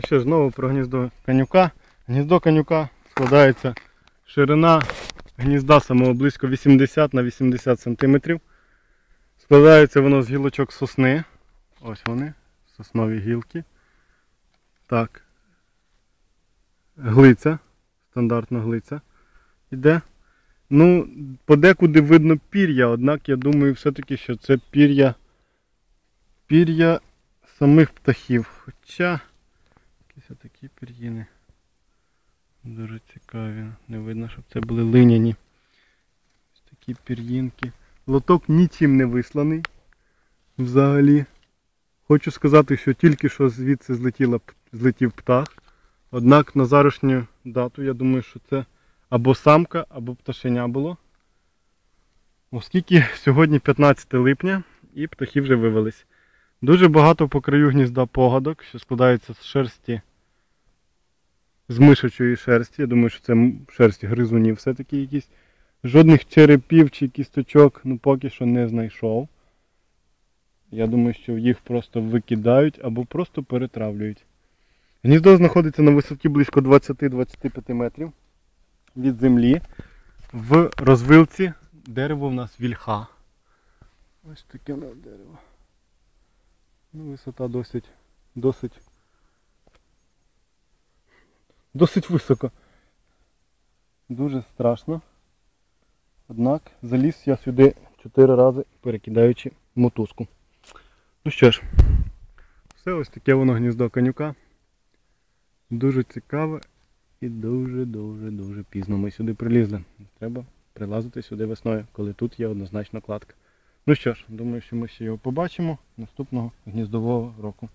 Що ж, знову про гніздо канюка. Гніздо канюка складається ширина гнізда самого близько 80 на 80 см. Складається воно з гілочок сосни. Ось вони, соснові гілки. Так. Глиця. Стандартна глиця. Іде. Ну, подекуди видно пір'я, однак я думаю все-таки, що це пір'я пір'я самих птахів. Хоча якісь такі пір'їни. Дуже цікаві. Не видно, щоб це були линяні. Ось такі пір'їнки. Лоток нічим не висланий. Взагалі. Хочу сказати, що тільки що звідси злетіла, злетів птах. Однак на зарашню дату, я думаю, що це або самка, або пташеня було. Оскільки сьогодні 15 липня і птахи вже вивелись. Дуже багато по краю гнізда погадок, що складаються з шерсті, з мишачої шерсті. Я думаю, що це шерсть гризунів все-таки якісь. Жодних черепів чи кісточок ну, поки що не знайшов. Я думаю, що їх просто викидають або просто перетравлюють. Гніздо знаходиться на висоті близько 20-25 метрів від землі. В розвилці дерево в нас вільха. Ось таке дерево. Ну, висота досить, досить, досить висока. Дуже страшно. Однак заліз я сюди 4 рази, перекидаючи мотузку. Ну що ж, все ось таке воно гніздо конюка. Дуже цікаве і дуже-дуже-дуже пізно ми сюди прилізли. Треба прилазити сюди весною, коли тут є однозначно кладка. Ну що ж, думаю, що ми ще його побачимо наступного гніздового року.